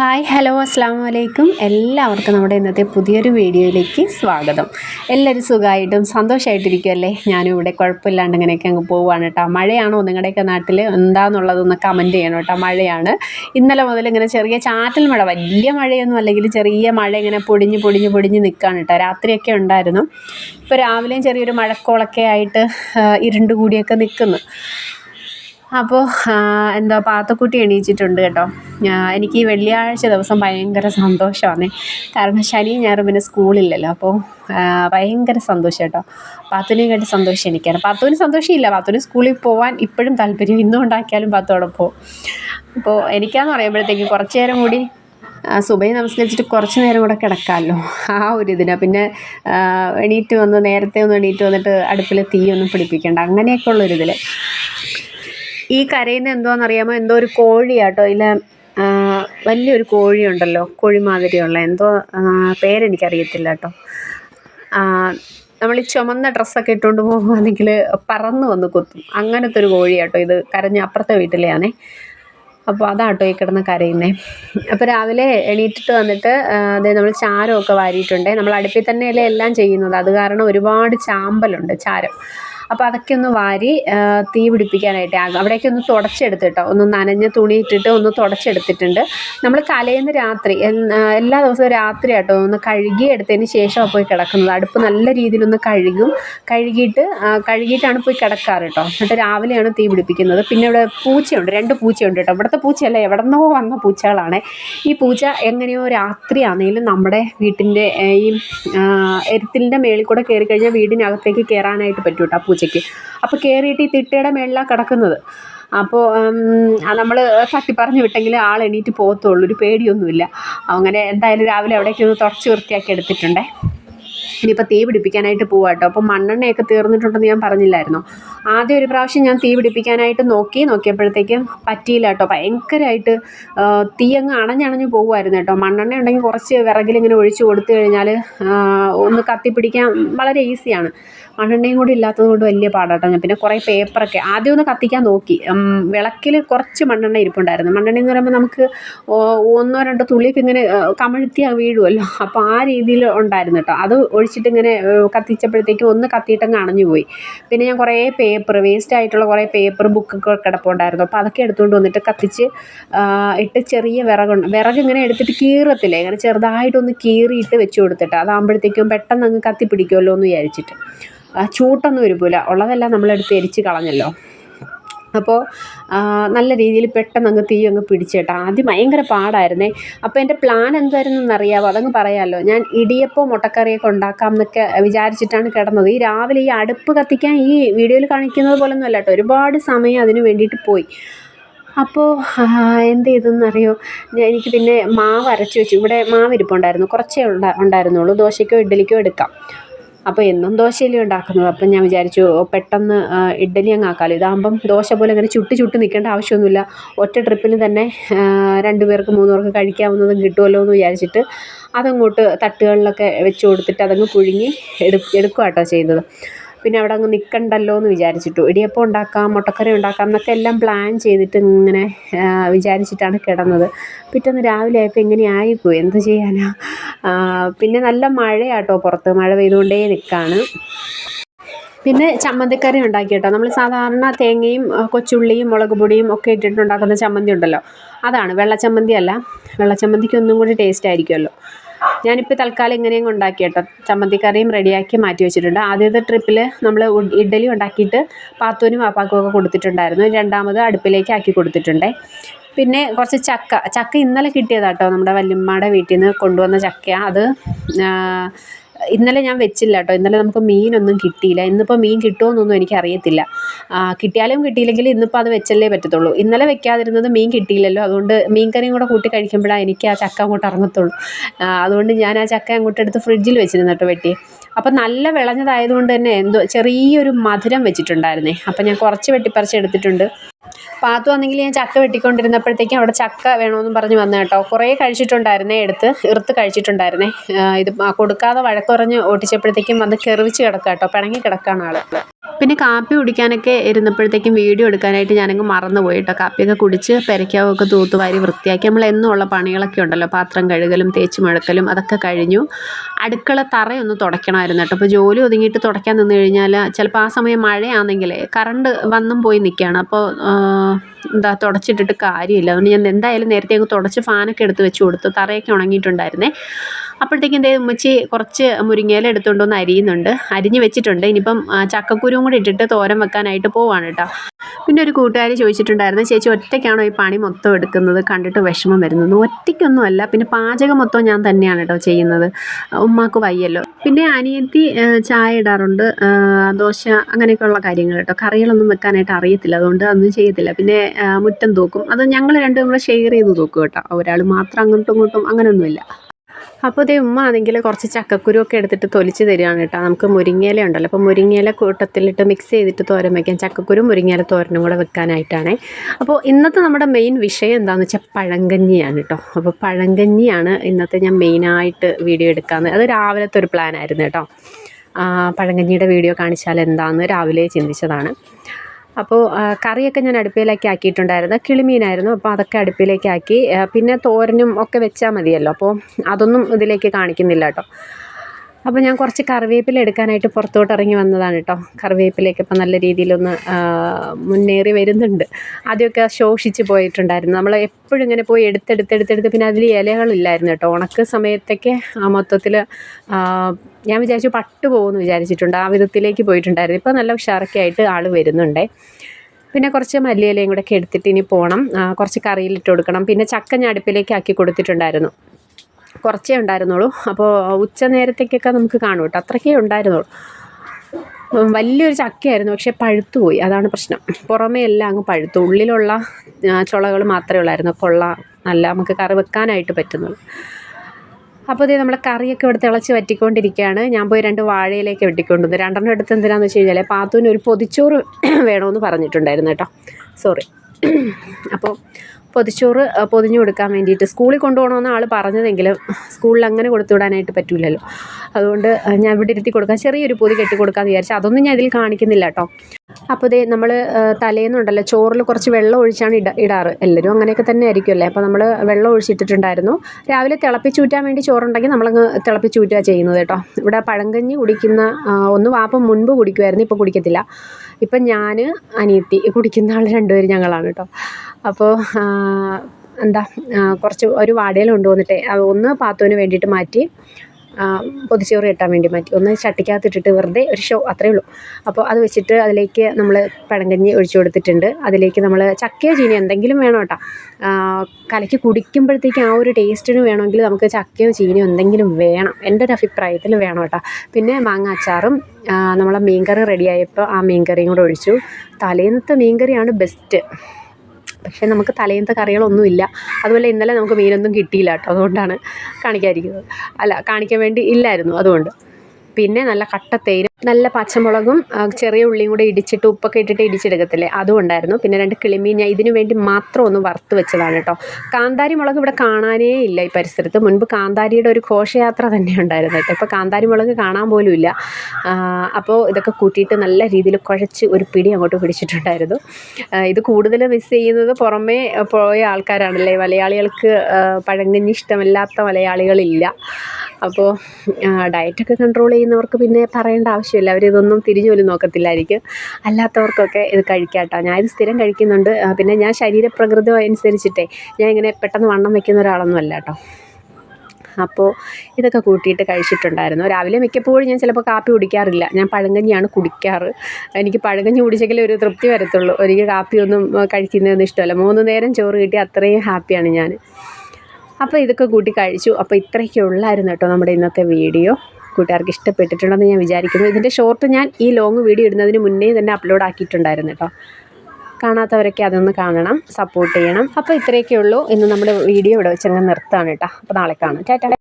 Hi hello അസ്സാം വലൈക്കും എല്ലാവർക്കും നമ്മുടെ ഇന്നത്തെ പുതിയൊരു വീഡിയോയിലേക്ക് സ്വാഗതം. എല്ലാവരും സുഖമായിട്ടും സന്തോഷമായിട്ടിരിക്കുമല്ലേ ഞാനും ഇവിടെ കുഴപ്പമില്ലാണ്ട് ഇങ്ങനെയൊക്കെ അങ്ങ് പോവുകയാണ് കേട്ടോ. മഴയാണോ നിങ്ങളുടെയൊക്കെ നാട്ടിൽ? എന്താണെന്നുള്ളതൊന്ന് കമന്റ് ചെയ്യണം കേട്ടോ. മഴയാണ്. ഇന്നലെ മുതൽ ഇങ്ങനെ ചെറിയ ചാറ്റൽ മഴ വലിയ മഴയൊന്നും അല്ലെങ്കിൽ ചെറിയ മഴ ഇങ്ങനെ പൊടിഞ്ഞ് പൊടിഞ്ഞ് പൊടിഞ്ഞ് നിൽക്കുകയാണ് കേട്ടോ. രാത്രിയൊക്കെ ഉണ്ടായിരുന്നു. ഇപ്പോൾ രാവിലെയും ചെറിയൊരു മഴക്കോളൊക്കെ ആയിട്ട് ഇരുണ്ടുകൂടിയൊക്കെ ഇരുണ്ട് കൂടിയൊക്കെ നിൽക്കുന്നു. അപ്പോൾ എന്താ പാത്തക്കുട്ടി എണീച്ചിട്ടുണ്ട് കേട്ടോ. എനിക്ക് ഈ വെള്ളിയാഴ്ച ദിവസം ഭയങ്കര സന്തോഷമാണ്. കാരണം ശനി ഞായറും പിന്നെ സ്കൂളില്ലല്ലോ. അപ്പോൾ ഭയങ്കര സന്തോഷം കേട്ടോ. പാത്തുവിനെയും കേട്ട് സന്തോഷം എനിക്കാണ്. പാത്തുവിന് സന്തോഷമില്ല. പാത്തുവിന് സ്കൂളിൽ പോകാൻ ഇപ്പോഴും താല്പര്യം. ഇന്നും ഉണ്ടാക്കിയാലും പാത്തോടെ പോകും. അപ്പോൾ എനിക്കാന്ന് പറയുമ്പോഴത്തേക്ക് കുറച്ച് നേരം കൂടി സുബൈ നമസ്കരിച്ചിട്ട് കുറച്ച് നേരം കൂടെ കിടക്കാമല്ലോ. ആ ഒരു ഇതിനാ. പിന്നെ എണീറ്റ് വന്ന് നേരത്തെ ഒന്ന് എണീറ്റ് വന്നിട്ട് അടുപ്പിൽ തീയൊന്നും പിടിപ്പിക്കേണ്ട. അങ്ങനെയൊക്കെ ഉള്ളൊരിതിൽ ഈ കരയുന്ന എന്തോന്ന് അറിയാമോ എന്തോ ഒരു കോഴിയാട്ടോ. ഇല്ല വലിയൊരു കോഴിയുണ്ടല്ലോ കോഴി മാതിരിയുള്ള എന്തോ പേരെനിക്കറിയത്തില്ല കേട്ടോ നമ്മൾ ഈ ചുമന്ന ഡ്രസ്സൊക്കെ ഇട്ടുകൊണ്ട് പോകുകയാണെങ്കിൽ പറന്ന് വന്ന് കുത്തും. അങ്ങനത്തെ ഒരു കോഴിയാട്ടോ ഇത്. കരഞ്ഞ് അപ്പുറത്തെ വീട്ടിലെയാണേ. അപ്പോൾ അതാട്ടോ ഈ കിടന്ന് കരയുന്നത് അപ്പോൾ രാവിലെ എണീറ്റിട്ട് വന്നിട്ട് അതെ നമ്മൾ ചാരമൊക്കെ വാരിയിട്ടുണ്ട്. നമ്മൾ അടുപ്പിൽ തന്നെയല്ലേ എല്ലാം ചെയ്യുന്നത്. അത് കാരണം ഒരുപാട് ചാമ്പലുണ്ട് ചാരം. അപ്പോൾ അതൊക്കെ ഒന്ന് വാരി തീ പിടിപ്പിക്കാനായിട്ട് അവിടേക്ക് ഒന്ന് തുടച്ചെടുത്തിട്ടോ ഒന്ന് നനഞ്ഞ തുണി ഇട്ടിട്ട് ഒന്ന് തുടച്ചെടുത്തിട്ടുണ്ട്. നമ്മൾ തലേന്ന് രാത്രി എല്ലാ ദിവസവും രാത്രി ആട്ടോ ഒന്ന് കഴുകി എടുത്തതിന് ശേഷമാണ് പോയി കിടക്കുന്നത്. അടുപ്പ് നല്ല രീതിയിലൊന്ന് കഴുകും. കഴുകിയിട്ട് കഴുകിയിട്ടാണ് പോയി കിടക്കാറ് കേട്ടോ. എന്നിട്ട് രാവിലെയാണ് തീ പിടിപ്പിക്കുന്നത്. പിന്നെ ഇവിടെ പൂച്ചയുണ്ട് രണ്ട് പൂച്ചയുണ്ട് കേട്ടോ. ഇവിടുത്തെ പൂച്ചയല്ല എവിടെ നിന്നോ വന്ന പൂച്ചകളാണ്. ഈ പൂച്ച എങ്ങനെയോ രാത്രിയാണെങ്കിലും നമ്മുടെ വീട്ടിന്റെ ഈ എരുത്തിലിന്റെ മേളിൽ കൂടെ കയറി കഴിഞ്ഞാൽ വീടിനകത്തേക്ക് കയറാനായിട്ട് പറ്റും കേട്ടോ ആ പൂച്ചയ്ക്ക് അപ്പോൾ കയറിയിട്ട് ഈ തിട്ടയുടെ മേളിലാണ് കിടക്കുന്നത്. അപ്പോൾ നമ്മൾ തട്ടിപ്പറഞ്ഞ് വിട്ടെങ്കിൽ ആൾ എണീറ്റ് പോകത്തുള്ളൂ. ഒരു പേടിയൊന്നുമില്ല. അങ്ങനെ എന്തായാലും രാവിലെ അവിടേക്ക് ഒന്ന് തുടച്ച് വൃത്തിയാക്കി എടുത്തിട്ടുണ്ടേ. ഇനിയിപ്പോൾ തീ പിടിപ്പിക്കാനായിട്ട് പോവാം കേട്ടോ അപ്പോൾ മണ്ണെണ്ണയൊക്കെ തീർന്നിട്ടുണ്ടെന്ന് ഞാൻ പറഞ്ഞില്ലായിരുന്നു? ആദ്യം ഒരു പ്രാവശ്യം ഞാൻ തീ പിടിപ്പിക്കാനായിട്ട് നോക്കി നോക്കിയപ്പോഴത്തേക്കും പറ്റിയില്ല കേട്ടോ ഭയങ്കരമായിട്ട് തീ അങ്ങ് അണഞ്ഞണഞ്ഞ് പോകുമായിരുന്നു കേട്ടോ. മണ്ണെണ്ണ ഉണ്ടെങ്കിൽ കുറച്ച് വിറകിലിങ്ങനെ ഒഴിച്ച് കൊടുത്തു കഴിഞ്ഞാൽ ഒന്ന് കത്തിപ്പിടിക്കാൻ വളരെ ഈസിയാണ്. മണ്ണെണ്ണയും കൂടി ഇല്ലാത്തത് കൊണ്ട് വലിയ പാടാട്ടോ ഞാൻ. പിന്നെ കുറേ പേപ്പറൊക്കെ. ആദ്യം ഒന്ന് കത്തിക്കാൻ നോക്കി. വിളക്കിൽ കുറച്ച് മണ്ണെണ്ണ ഇരിപ്പുണ്ടായിരുന്നു. മണ്ണെണ്ണ എന്ന് പറയുമ്പോൾ നമുക്ക് ഒന്നോ രണ്ടോ തുള്ളിയൊക്കെ ഇങ്ങനെ ആ, കമഴ്ത്തിയാൽ വീഴുമല്ലോ അപ്പോൾ ആ രീതിയിൽ ഉണ്ടായിരുന്നു കേട്ടോ. അത് ഒഴിച്ചിട്ട് ഇങ്ങനെ കത്തിച്ചപ്പോഴത്തേക്കും ഒന്ന് കത്തിയിട്ടങ്ങ് അണഞ്ഞു പോയി. പിന്നെ ഞാൻ കുറേ പേപ്പർ വേസ്റ്റ് ആയിട്ടുള്ള കുറേ പേപ്പർ ബുക്കൊക്കെ കിടപ്പുണ്ടായിരുന്നു. അപ്പോൾ അതൊക്കെ എടുത്തുകൊണ്ട് വന്നിട്ട് കത്തിച്ച് ഇട്ട് ചെറിയ വിറകുണ്ട് വിറക് ഇങ്ങനെ എടുത്തിട്ട് കീറത്തില്ലേ? ഇങ്ങനെ ചെറുതായിട്ടൊന്ന് കീറിയിട്ട് വെച്ച് കൊടുത്തിട്ട്. അതാകുമ്പോഴത്തേക്കും പെട്ടെന്ന് അങ്ങ് കത്തിപ്പിടിക്കുമല്ലോ എന്ന് വിചാരിച്ചിട്ട്. ചൂട്ടൊന്നും വരുമ്പില്ല ഉള്ളതെല്ലാം നമ്മളെടുത്ത് എരിച്ച് കളഞ്ഞല്ലോ. അപ്പോൾ നല്ല രീതിയിൽ പെട്ടെന്ന് അങ്ങ് തീ അങ്ങ് പിടിച്ചേട്ടാ ആദ്യം ഭയങ്കര പാടായിരുന്നേ. അപ്പോൾ എന്റെ പ്ലാൻ എന്തായിരുന്നു എന്നറിയാമോ അതങ്ങ് പറയാമല്ലോ ഞാൻ ഇടിയപ്പം മുട്ടക്കറിയൊക്കെ ഉണ്ടാക്കാം എന്നൊക്കെ വിചാരിച്ചിട്ടാണ് കിടന്നത്. ഈ രാവിലെ ഈ അടുപ്പ് കത്തിക്കാൻ ഈ വീഡിയോയിൽ കാണിക്കുന്നത് പോലൊന്നും അല്ല കേട്ടോ. ഒരുപാട് സമയം അതിന് വേണ്ടിയിട്ട് പോയി. അപ്പോൾ എന്ത് ചെയ്തെന്നറിയോ എനിക്ക് പിന്നെ മാവ് അരച്ച് വെച്ചു. ഇവിടെ മാവ് ഇരിപ്പുണ്ടായിരുന്നു കുറച്ചേ ഉണ്ടാ ഉണ്ടായിരുന്നുള്ളൂ. ദോശയ്ക്കോ ഇഡ്ഡലിക്കോ എടുക്കാം. അപ്പോൾ എന്നും ദോശയല്ലേ ഉണ്ടാക്കുന്നത്? അപ്പം ഞാൻ വിചാരിച്ചു പെട്ടെന്ന് ഇഡ്ഡലി അങ്ങ് ആക്കാമല്ലോ ഇതാകുമ്പം ദോശ പോലെ അങ്ങനെ ചുട്ട് ചുട്ട് നിൽക്കേണ്ട ആവശ്യമൊന്നുമില്ല. ഒറ്റ ട്രിപ്പിൽ തന്നെ രണ്ട് പേർക്ക് മൂന്ന് പേർക്ക് കഴിക്കാവുന്നതും കിട്ടുമല്ലോ എന്ന് വിചാരിച്ചിട്ട് അതങ്ങോട്ട് തട്ടുകളിലൊക്കെ വെച്ച് കൊടുത്തിട്ട് അതങ്ങ് പുഴുങ്ങി എടു എടുക്കുക കേട്ടോ ചെയ്തത് പിന്നെ അവിടെ അങ്ങ് നിൽക്കണ്ടല്ലോ എന്ന് വിചാരിച്ചിട്ടു. ഇടിയപ്പം ഉണ്ടാക്കാം മുട്ടക്കറി ഉണ്ടാക്കാം എന്നൊക്കെ എല്ലാം പ്ലാൻ ചെയ്തിട്ട് ഇങ്ങനെ വിചാരിച്ചിട്ടാണ് കിടന്നത്. പിറ്റേന്ന് രാവിലെ ആയപ്പോൾ ഇങ്ങനെ ആയിപ്പോയി. എന്ത് ചെയ്യാനാ? പിന്നെ നല്ല മഴയാട്ടോ പുറത്ത്. മഴ പെയ്തുകൊണ്ടേ നിൽക്കുകയാണ് പിന്നെ ചമ്മന്തിക്കറി ഉണ്ടാക്കി കേട്ടോ നമ്മൾ സാധാരണ തേങ്ങയും കൊച്ചുള്ളിയും മുളക് പൊടിയും ഒക്കെ ഇട്ടിട്ടുണ്ടാക്കുന്ന ചമ്മന്തി ഉണ്ടല്ലോ. അതാണ്. വെള്ളച്ചമ്മന്തി അല്ല. വെള്ളച്ചമ്മന്തിക്ക് ഒന്നും കൂടി ടേസ്റ്റ് ആയിരിക്കുമല്ലോ. ഞാനിപ്പോൾ തൽക്കാലം ഇങ്ങനെയും ഉണ്ടാക്കി കേട്ടോ. ചമ്മന്തിക്കറിയും റെഡിയാക്കി മാറ്റി വെച്ചിട്ടുണ്ട്. ആദ്യത്തെ ട്രിപ്പിൽ നമ്മൾ ഇഡ്ഡലി ഉണ്ടാക്കിയിട്ട് പാത്തൂനും പാപ്പാക്കും ഒക്കെ കൊടുത്തിട്ടുണ്ടായിരുന്നു. രണ്ടാമത് അടുപ്പിലേക്ക് ആക്കി കൊടുത്തിട്ടുണ്ടേ. പിന്നെ കുറച്ച് ചക്ക. ചക്ക ഇന്നലെ കിട്ടിയതാട്ടോ നമ്മുടെ വല്യമ്മയുടെ വീട്ടിൽ നിന്ന് കൊണ്ടുവന്ന ചക്കയാണ് അത് ഇന്നലെ ഞാൻ വെച്ചില്ല കേട്ടോ. ഇന്നലെ നമുക്ക് മീനൊന്നും കിട്ടിയില്ല. ഇന്നിപ്പോൾ മീൻ കിട്ടുമോയെന്നൊന്നും എനിക്കറിയത്തില്ല. കിട്ടിയാലും കിട്ടിയില്ലെങ്കിലും ഇന്നിപ്പോൾ അത് വെച്ചല്ലേ പറ്റത്തുള്ളൂ. ഇന്നലെ വെക്കാതിരുന്നത് മീൻ കിട്ടിയില്ലല്ലോ. അതുകൊണ്ട് മീൻ കറിയും കൂടെ കൂട്ടി കഴിക്കുമ്പോഴാണ് എനിക്ക് ആ ചക്ക അങ്ങോട്ട് ഇറങ്ങത്തുള്ളൂ. അതുകൊണ്ട് ഞാൻ ആ ചക്ക അങ്ങോട്ട് എടുത്ത് ഫ്രിഡ്ജിൽ വെച്ചിരുന്നു കേട്ടോ വെട്ടി അപ്പം നല്ല വിളഞ്ഞതായതുകൊണ്ട് തന്നെ എന്തോ ചെറിയൊരു മധുരം വെച്ചിട്ടുണ്ടായിരുന്നേ. അപ്പം ഞാൻ കുറച്ച് വെട്ടിപ്പറിച്ച് എടുത്തിട്ടുണ്ട്. പാത്തു ആണെങ്കിൽ ഞാൻ ചക്ക വെട്ടിക്കൊണ്ടിരുന്നപ്പോഴത്തേക്കും അവിടെ ചക്ക വേണമെന്നും പറഞ്ഞ് വന്നു കേട്ടോ. കുറേ കഴിച്ചിട്ടുണ്ടായിരുന്നേ എടുത്ത് ഇറുത്ത് കഴിച്ചിട്ടുണ്ടായിരുന്നേ. ഇത് കൊടുക്കാതെ വഴക്കുറഞ്ഞ് ഓട്ടിച്ചപ്പോഴത്തേക്കും വന്ന് കെറിവിച്ച് കിടക്കുക കേട്ടോ. പിണങ്ങി കിടക്കുകയാണ് ആൾ പിന്നെ കാപ്പി കുടിക്കാനൊക്കെ ഇരുന്നപ്പോഴത്തേക്കും വീഡിയോ എടുക്കാനായിട്ട് ഞാനങ്ങ് മറന്നു പോയി കേട്ടോ കാപ്പിയൊക്കെ കുടിച്ച് പെരയ്ക്കാവൊക്കെ തൂത്തുവാരി വൃത്തിയാക്കി. നമ്മൾ എന്നുള്ള പണികളൊക്കെ ഉണ്ടല്ലോ. പാത്രം കഴുകലും തേച്ച് മുഴക്കലും അതൊക്കെ കഴിഞ്ഞു. അടുക്കള തറയൊന്ന് തുടയ്ക്കണമായിരുന്നു കേട്ടോ അപ്പോൾ ജോലി ഒതുങ്ങിയിട്ട് തുടയ്ക്കാൻ നിന്ന് കഴിഞ്ഞാൽ ചിലപ്പോൾ ആ സമയം മഴയാണെങ്കിൽ കറണ്ട് വന്നും പോയി നിൽക്കുകയാണ് അപ്പോൾ എന്താ തുടച്ചിട്ടിട്ട് കാര്യമില്ല. അതുകൊണ്ട് ഞാൻ എന്തായാലും നേരത്തെ അങ്ങ് തുടച്ച് ഫാനൊക്കെ എടുത്ത് വെച്ച് കൊടുത്തു. തറയൊക്കെ ഉണങ്ങിയിട്ടുണ്ടായിരുന്നേ. അപ്പോഴത്തേക്കും എന്തേ ഉമ്മച്ചി കുറച്ച് മുരിങ്ങയില എടുത്തുകൊണ്ട് വന്ന് അരിയുന്നുണ്ട്. അരിഞ്ഞ് വെച്ചിട്ടുണ്ട്. ഇനിയിപ്പം ചക്കക്കുരുവും കൂടി ഇട്ടിട്ട് തോരൻ വെക്കാനായിട്ട് പോവാണ് കേട്ടോ. പിന്നെ ഒരു കൂട്ടുകാരി ചോദിച്ചിട്ടുണ്ടായിരുന്നു ചേച്ചി ഒറ്റയ്ക്കാണോ ഈ പണി മൊത്തം എടുക്കുന്നത്? കണ്ടിട്ട് വിഷമം വരുന്നത് ഒറ്റയ്ക്കൊന്നും അല്ല പിന്നെ പാചകം മൊത്തം ഞാൻ തന്നെയാണ് കേട്ടോ ചെയ്യുന്നത്. ഉമ്മാക്ക് വയ്യല്ലോ. പിന്നെ അനിയത്തി ചായ ഇടാറുണ്ട്. ദോശ അങ്ങനെയൊക്കെയുള്ള കാര്യങ്ങൾ കേട്ടോ. കറികളൊന്നും വെക്കാനായിട്ട് അറിയത്തില്ല. അതുകൊണ്ട് അതൊന്നും ചെയ്യത്തില്ല. പിന്നെ മുറ്റം തൂക്കും. അത് ഞങ്ങൾ രണ്ടും കൂടെ ഷെയർ ചെയ്ത് തൂക്കും കേട്ടോ. ഒരാൾ മാത്രം അങ്ങോട്ടും ഇങ്ങോട്ടും അങ്ങനെയൊന്നുമില്ല അപ്പോൾ ഇതേ ഉമ്മ ആണെങ്കിൽ കുറച്ച് ചക്കക്കുരുവൊക്കെ എടുത്തിട്ട് തൊലിച്ച് തരികയാണ് കേട്ടോ. നമുക്ക് മുരിങ്ങയില ഉണ്ടല്ലോ. അപ്പോൾ മുരിങ്ങയില കൂട്ടത്തിലിട്ട് മിക്സ് ചെയ്തിട്ട് തോരൻ വയ്ക്കാം ചക്കക്കുരു മുരിങ്ങയില തോരനും കൂടെ വെക്കാനായിട്ടാണ്. അപ്പോൾ ഇന്നത്തെ നമ്മുടെ മെയിൻ വിഷയം എന്താണെന്ന് വെച്ചാൽ പഴങ്കഞ്ഞിയാണ് കേട്ടോ. അപ്പോൾ പഴങ്കഞ്ഞിയാണ് ഇന്നത്തെ ഞാൻ മെയിനായിട്ട് വീഡിയോ എടുക്കാമെന്ന് അത് രാവിലത്തെ ഒരു പ്ലാനായിരുന്നു കേട്ടോ. പഴങ്കഞ്ഞിയുടെ വീഡിയോ കാണിച്ചാൽ എന്താണെന്ന് രാവിലെ ചിന്തിച്ചതാണ്. അപ്പോൾ കറിയൊക്കെ ഞാൻ അടുപ്പിലേക്ക് ആക്കിയിട്ടുണ്ടായിരുന്നു. കിളിമീനായിരുന്നു. അപ്പോൾ അതൊക്കെ അടുപ്പിലേക്ക് ആക്കി പിന്നെ തോരനും ഒക്കെ വെച്ചാൽ മതിയല്ലോ. അപ്പോൾ അതൊന്നും ഇതിലേക്ക് കാണിക്കുന്നില്ല കേട്ടോ. അപ്പോൾ ഞാൻ കുറച്ച് കറിവേപ്പില എടുക്കാനായിട്ട് പുറത്തോട്ട് ഇറങ്ങി വന്നതാണ് കേട്ടോ. കറിവേപ്പിലയൊക്കെ ഇപ്പോൾ നല്ല രീതിയിലൊന്ന് മുന്നേറി വരുന്നുണ്ട്. ആദ്യമൊക്കെ ശോഷിച്ച് പോയിട്ടുണ്ടായിരുന്നു. നമ്മൾ എപ്പോഴും ഇങ്ങനെ പോയി എടുത്തെടുത്തെടുത്തെടുത്ത് പിന്നെ അതിൽ ഇലകളില്ലായിരുന്നു കേട്ടോ. ഉണക്ക് സമയത്തൊക്കെ മൊത്തത്തിൽ ഞാൻ വിചാരിച്ചു പട്ട് പോകുമെന്ന് വിചാരിച്ചിട്ടുണ്ട്. ആ വിധത്തിലേക്ക് പോയിട്ടുണ്ടായിരുന്നു. ഇപ്പോൾ നല്ല ഉഷാറൊക്കെ ആയിട്ട് ആൾ വരുന്നുണ്ടേ. പിന്നെ കുറച്ച് മല്ലിയിലയും കൂടെ ഒക്കെ എടുത്തിട്ട് ഇനി പോകണം കുറച്ച് കറിയിലിട്ട് കൊടുക്കണം. പിന്നെ ചക്ക ഞാൻ അടുപ്പിലേക്ക് ആക്കി കൊടുത്തിട്ടുണ്ടായിരുന്നു. കുറച്ചേ ഉണ്ടായിരുന്നുള്ളൂ. അപ്പോൾ ഉച്ച നേരത്തേക്കൊക്കെ നമുക്ക് കാണും കേട്ടോ. അത്രയ്ക്കേ ഉണ്ടായിരുന്നുള്ളൂ. വലിയൊരു ചക്കയായിരുന്നു. പക്ഷേ പഴുത്തുപോയി അതാണ് പ്രശ്നം. പുറമേ എല്ലാം അങ്ങ് പഴുത്തു. ഉള്ളിലുള്ള ചുളകൾ മാത്രമേ ഉള്ളായിരുന്നു. കൊള്ള നല്ല നമുക്ക് കറി വെക്കാനായിട്ട് പറ്റുന്നുള്ളൂ. അപ്പോൾ ഇതേ നമ്മളെ കറിയൊക്കെ ഇവിടെ തിളച്ച് വറ്റിക്കൊണ്ടിരിക്കുകയാണ്. ഞാൻ പോയി രണ്ട് വാഴയിലേക്ക് വെട്ടിക്കൊണ്ടുവന്നു. രണ്ടെണ്ണം എടുത്ത് എന്തിനാന്ന് വെച്ച് കഴിഞ്ഞാൽ പാത്തുവിന് ഒരു പൊതിച്ചോറ് വേണമെന്ന് പറഞ്ഞിട്ടുണ്ടായിരുന്നു കേട്ടോ. സോറി അപ്പോൾ പൊതിച്ചോറ് പൊതിഞ്ഞു കൊടുക്കാൻ വേണ്ടിയിട്ട് സ്കൂളിൽ കൊണ്ടുപോകണമെന്ന് ആൾ പറഞ്ഞതെങ്കിലും സ്കൂളിൽ അങ്ങനെ കൊടുത്തു വിടാനായിട്ട് പറ്റില്ലല്ലോ അതുകൊണ്ട് ഞാൻ ഇവിടെ ഇരുത്തി കൊടുക്കാം. ചെറിയൊരു പൊതി കെട്ടി കൊടുക്കാമെന്ന് വിചാരിച്ചു. അതൊന്നും ഞാൻ ഇതിൽ കാണിക്കുന്നില്ല കേട്ടോ. അപ്പോൾ ഇതേ നമ്മൾ തലേന്നുണ്ടല്ലോ ചോറിൽ കുറച്ച് വെള്ളം ഒഴിച്ചാണ് ഇട ഇടാറ്. എല്ലാവരും അങ്ങനെയൊക്കെ തന്നെ ആയിരിക്കുമല്ലേ? അപ്പോൾ നമ്മൾ വെള്ളം ഒഴിച്ചിട്ടിട്ടുണ്ടായിരുന്നു. രാവിലെ തിളപ്പിച്ചൂറ്റാൻ വേണ്ടി ചോറുണ്ടെങ്കിൽ നമ്മളങ്ങ് തിളപ്പിച്ചൂറ്റുക ചെയ്യുന്നത് കേട്ടോ. ഇവിടെ പഴങ്കഞ്ഞി കുടിക്കുന്ന ഒന്ന് വാപ്പം മുൻപ് കുടിക്കുമായിരുന്നു ഇപ്പോൾ കുടിക്കത്തില്ല. ഇപ്പം ഞാൻ അനിയത്തി കുടിക്കുന്ന ആൾ രണ്ടുപേരും ഞങ്ങളാണ് കേട്ടോ. അപ്പോൾ എന്താ കുറച്ച് ഒരു വാടയിൽ കൊണ്ടുവന്നിട്ട് ഒന്ന് പാത്തുവിന് വേണ്ടിയിട്ട് മാറ്റി പൊതിച്ചോറ് കെട്ടാൻ വേണ്ടി മാറ്റി. ഒന്ന് ചട്ടിക്കകത്ത് ഇട്ടിട്ട് വെറുതെ ഒരു ഷോ അത്രയേ ഉള്ളൂ. അപ്പോൾ അത് വെച്ചിട്ട് അതിലേക്ക് നമ്മൾ പഴങ്കഞ്ഞി ഒഴിച്ചു കൊടുത്തിട്ടുണ്ട്. അതിലേക്ക് നമ്മൾ ചക്കയോ ചീനിയോ എന്തെങ്കിലും വേണം കേട്ടോ. കലക്കി കുടിക്കുമ്പോഴത്തേക്ക് ആ ഒരു ടേസ്റ്റിന് വേണമെങ്കിൽ നമുക്ക് ചക്കയോ ചീനിയോ എന്തെങ്കിലും വേണം. എന്റെ ഒരു അഭിപ്രായത്തിൽ വേണം കേട്ടോ. പിന്നെ മാങ്ങ അച്ചാറും നമ്മളെ മീൻകറി റെഡിയായപ്പോൾ ആ മീൻകറിയും കൂടെ ഒഴിച്ചു. തലേന്നത്തെ മീൻകറിയാണ് ബെസ്റ്റ് പക്ഷേ നമുക്ക് തലേന്നത്തെ കറികളൊന്നുമില്ല. അതുപോലെ ഇന്നലെ നമുക്ക് മീനൊന്നും കിട്ടിയില്ല കേട്ടോ. അതുകൊണ്ടാണ് കാണിക്കാതിരിക്കുന്നത്. അല്ല കാണിക്കാൻ വേണ്ടി ഇല്ലായിരുന്നു. അതുകൊണ്ട്. പിന്നെ നല്ല കട്ട തേയില നല്ല പച്ചമുളകും ചെറിയ ഉള്ളിയും കൂടെ ഇടിച്ചിട്ട് ഉപ്പൊക്കെ ഇട്ടിട്ട് ഇടിച്ചെടുക്കത്തില്ലേ അതും ഉണ്ടായിരുന്നു പിന്നെ രണ്ട് കിളിമീൻ ഞാൻ ഇതിനു വേണ്ടി മാത്രം ഒന്ന് വറുത്ത് വെച്ചതാണ് കേട്ടോ. കാന്താരി മുളക് ഇവിടെ കാണാനേ ഇല്ല ഈ പരിസരത്ത്. മുൻപ് കാന്താരിയുടെ ഒരു ഘോഷയാത്ര തന്നെ ഉണ്ടായിരുന്നു കേട്ടോ. ഇപ്പോൾ കാന്താരി മുളക് കാണാൻ പോലും ഇല്ല. അപ്പോൾ ഇതൊക്കെ കൂട്ടിയിട്ട് നല്ല രീതിയിൽ കുഴച്ച് ഒരു പിടി അങ്ങോട്ട് പിടിച്ചിട്ടുണ്ടായിരുന്നു. ഇത് കൂടുതൽ മിസ് ചെയ്യുന്നത് പുറമേ പോയ ആൾക്കാരാണല്ലേ? മലയാളികൾക്ക് പഴങ്കഞ്ഞി ഇഷ്ടമില്ലാത്ത മലയാളികളില്ല അപ്പോൾ ഡയറ്റൊക്കെ കൺട്രോൾ ചെയ്യുന്നവർക്ക് പിന്നെ പറയേണ്ട ആവശ്യമില്ല. അവരിതൊന്നും തിരിഞ്ഞു പോലും നോക്കത്തില്ലായിരിക്കും. അല്ലാത്തവർക്കൊക്കെ ഇത് കഴിക്കാം കേട്ടോ ഞാൻ ഇത് സ്ഥിരം കഴിക്കുന്നുണ്ട്. പിന്നെ ഞാൻ ശരീരപ്രകൃതി അനുസരിച്ചിട്ടേ ഞാൻ ഇങ്ങനെ പെട്ടെന്ന് വണ്ണം വയ്ക്കുന്ന ഒരാളൊന്നും അല്ല കേട്ടോ. അപ്പോൾ ഇതൊക്കെ കൂട്ടിയിട്ട് കഴിച്ചിട്ടുണ്ടായിരുന്നു. രാവിലെ മിക്കപ്പോഴും ഞാൻ ചിലപ്പോൾ കാപ്പി കുടിക്കാറില്ല. ഞാൻ പഴങ്കഞ്ഞിയാണ് കുടിക്കാറ്. എനിക്ക് പഴങ്കഞ്ഞി കുടിച്ചെങ്കിലേ ഒരു തൃപ്തി വരത്തുള്ളൂ. എനിക്ക് കാപ്പിയൊന്നും കഴിക്കുന്നതൊന്നും ഇഷ്ടമല്ല. മൂന്ന് നേരം ചോറ് കിട്ടി അത്രയും ഹാപ്പിയാണ് ഞാൻ. അപ്പോൾ ഇതൊക്കെ കൂട്ടി കഴിച്ചു. അപ്പോൾ ഇത്രയൊക്കെ ഉള്ളായിരുന്നു കേട്ടോ നമ്മുടെ ഇന്നത്തെ വീഡിയോ. കൂട്ടുകാർക്ക് ഇഷ്ടപ്പെട്ടിട്ടുണ്ടെന്ന് ഞാൻ വിചാരിക്കുന്നു. ഇതിന്റെ ഷോർട്ട് ഞാൻ ഈ ലോങ് വീഡിയോ ഇടുന്നതിന് മുന്നേ തന്നെ അപ്ലോഡ് ആക്കിയിട്ടുണ്ടായിരുന്നു കേട്ടോ. കാണാത്തവരൊക്കെ അതൊന്ന് കാണണം സപ്പോർട്ട് ചെയ്യണം. അപ്പോൾ ഇത്രയൊക്കെ ഉള്ളൂ. ഇന്ന് നമ്മുടെ വീഡിയോ ഇവിടെ വെച്ചങ്ങ് നിർത്താണ് കേട്ടോ. അപ്പോൾ നാളെ കാണാം. ടാറ്റാ.